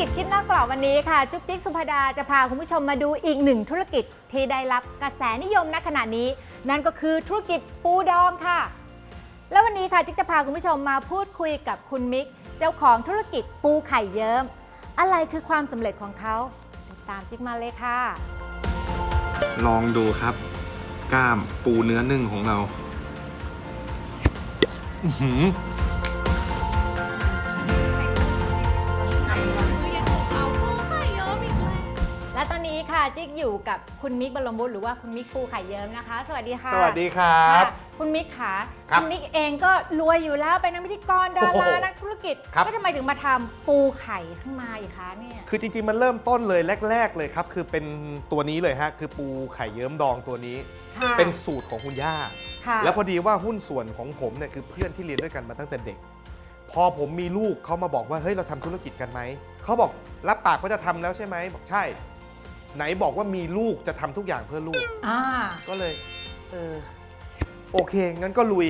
กิจคิดนอกกรอบวันนี้ค่ะ จุ๊บจิ๊กสุภดาจะพาคุณผู้ชมมาดูอีกหนึ่งธุรกิจที่ได้รับกระแสนิยมณขณะนี้ นั่นก็คือธุรกิจปูดองค่ะ แล้ววันนี้ค่ะจิ๊กจะพาคุณผู้ชมมาพูดคุยกับคุณมิก เจ้าของธุรกิจปูไข่เยิ้ม อะไรคือความสำเร็จของเขาติดตามจิ๊กมาเลยค่ะ ลองดูครับ กล้ามปูเนื้อนึ่งของเรา อื้อหือ จิ๊กอยู่กับคุณมิกบรมบุตรหรือว่าคุณมิกปูไข่เยิ้มนะคะ สวัสดีค่ะสวัสดีครับ ค่ะคุณมิกค่ะครับณมิกเองก็รวยอยู่แล้วเป็นนักพิธีกรดาโอ้โหรานักธุรกิจครับ แล้วทำไมถึงมาทำปูไข่ขึ้นมาอีกคะเนี่ยคือจริงๆ มันเริ่มต้นเลยแรก ๆ เลยครับ คือเป็นตัวนี้เลยฮะ คือปูไข่เยิ้มดองตัวนี้ ค่ะเป็นสูตรของคุณย่า ค่ะแล้วพอดีว่าหุ้นส่วนของผมเนี่ยคือเพื่อนที่เรียนด้วยกันมาตั้งแต่เด็ก พอผมมีลูกเขามาบอกว่าเฮ้ยเราทำธุรกิจกันไหม เขาบอกรับปากว่าจะทำแล้วใช่ไหมบอกใช่ ไหนบอกว่ามีลูกจะทำทุกอย่างเพื่อลูก อ่า ก็เลย เออ โอเค งั้นก็ลุย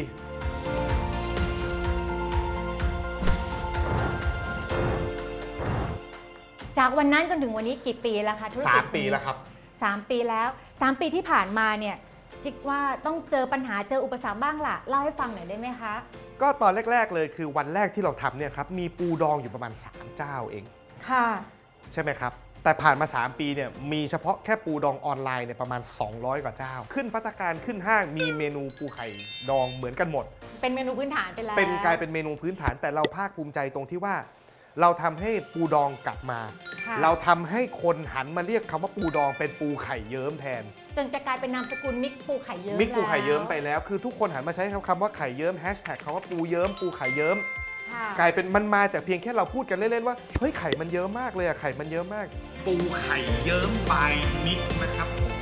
จากวันนั้นจนถึงวันนี้กี่ปีแล้วคะธุรกิจ3 ปีแล้วครับ สามปีแล้วสามปีที่ผ่านมาเนี่ยจิ๊กว่าต้องเจอปัญหาเจออุปสรรคบ้างล่ะเล่าให้ฟังหน่อยได้ไหมคะก็ตอนแรก ๆ เลยคือวันแรกที่เราทำเนี่ยครับ มีปูดองอยู่ประมาณ 3 เจ้าเอง ค่ะ ใช่ไหมครับ แต่ผ่านมา 3 ปีเนี่ยมีเฉพาะแค่ปูดองออนไลน์เนี่ยประมาณ 200 กว่าเจ้า ขึ้นพัตตาการขึ้นห้างมีเมนูปูไข่ดองเหมือนกันหมด เป็นเมนูพื้นฐานไปแล้วเป็นกลายเป็นเมนูพื้นฐานแต่เราภาคภูมิใจตรงที่ว่า เราทำให้ปูดองกลับมา ค่ะเราทำให้คนหันมาเรียกคำว่าปูดองเป็นปูไข่เยิ้มแทน จนจะกลายเป็นนามสกุลมิกปูไข่เยิ้มมิกปูไข่เยิ้มไปแล้วแล้วคือทุกคนหันมาใช้คำว่าไข่เยิ้มแฮชแท็กคำว่าปูเยิ้มปูไข่เยิ้ม ค่ะ กลายเป็นมันมาจากเพียงแค่เราพูดกันเล่นๆว่าเฮ้ยไข่มันเยอะมากเลยอะไข่มันเยอะมาก ปูไข่เยิ้มบายมิกนะครับผม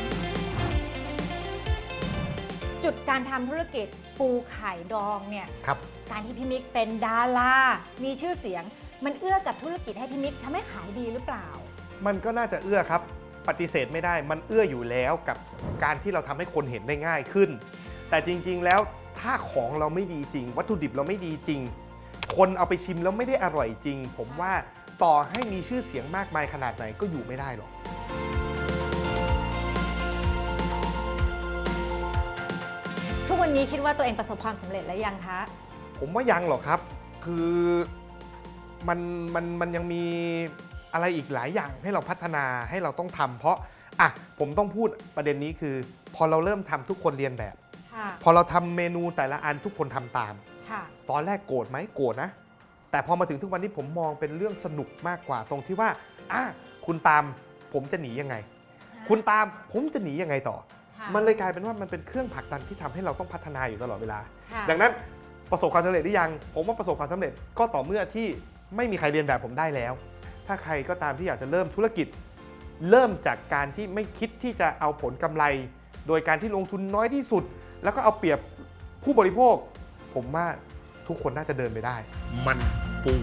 จุดการทำธุรกิจปูไข่ดองเนี่ยครับ การที่พี่มิกเป็นดารามีชื่อเสียง มันเอื้อกับธุรกิจให้พี่มิกทำให้ขายดีหรือเปล่า มันก็น่าจะเอื้อครับ ปฏิเสธไม่ได้ มันเอื้ออยู่แล้วกับการที่เราทำให้คนเห็นได้ง่ายขึ้น แต่จริงๆแล้วถ้าของเราไม่ดีจริง วัตถุดิบเราไม่ดีจริง คนเอาไปชิมแล้วไม่ได้อร่อยจริง ผมว่าต่อให้มีชื่อเสียงมากมายขนาดไหนก็อยู่ไม่ได้หรอกทุกวันนี้คิดว่าตัวเองประสบความสำเร็จแล้วยังคะ ผมว่ายังหรอกครับ คือมันมันมันยังมีอะไรอีกหลายอย่างให้เราพัฒนาให้เราต้องทำเพราะอะผมต้องพูดประเด็นนี้คือ พอเราเริ่มทำทุกคนเรียนแบบค่ะพอเราทำเมนูแต่ละอันทุกคนทำตามค่ะ ตอนแรกโกรธไหมโกรธนะ แต่พอมาถึงทุกวันนี้ผมมองเป็นเรื่องสนุกมากกว่าตรงที่ว่าอะคุณตามผมจะหนียังไง คุณตามผมจะหนียังไงต่อค่ะมันเลยกลายเป็นว่ามันเป็นเครื่องผลักดันที่ทำให้เราต้องพัฒนาอยู่ตลอดเวลาค่ะดังนั้นประสบความสำเร็จหรือยัง ผมว่าประสบความสำเร็จก็ต่อเมื่อที่ไม่มีใครเรียนแบบผมได้แล้ว ถ้าใครก็ตามที่อยากจะเริ่มธุรกิจ เริ่มจากการที่ไม่คิดที่จะเอาผลกำไร โดยการที่ลงทุนน้อยที่สุด แล้วก็เอาเปรียบผู้บริโภค ผมว่าทุกคนน่าจะเดินไปได้ มันปู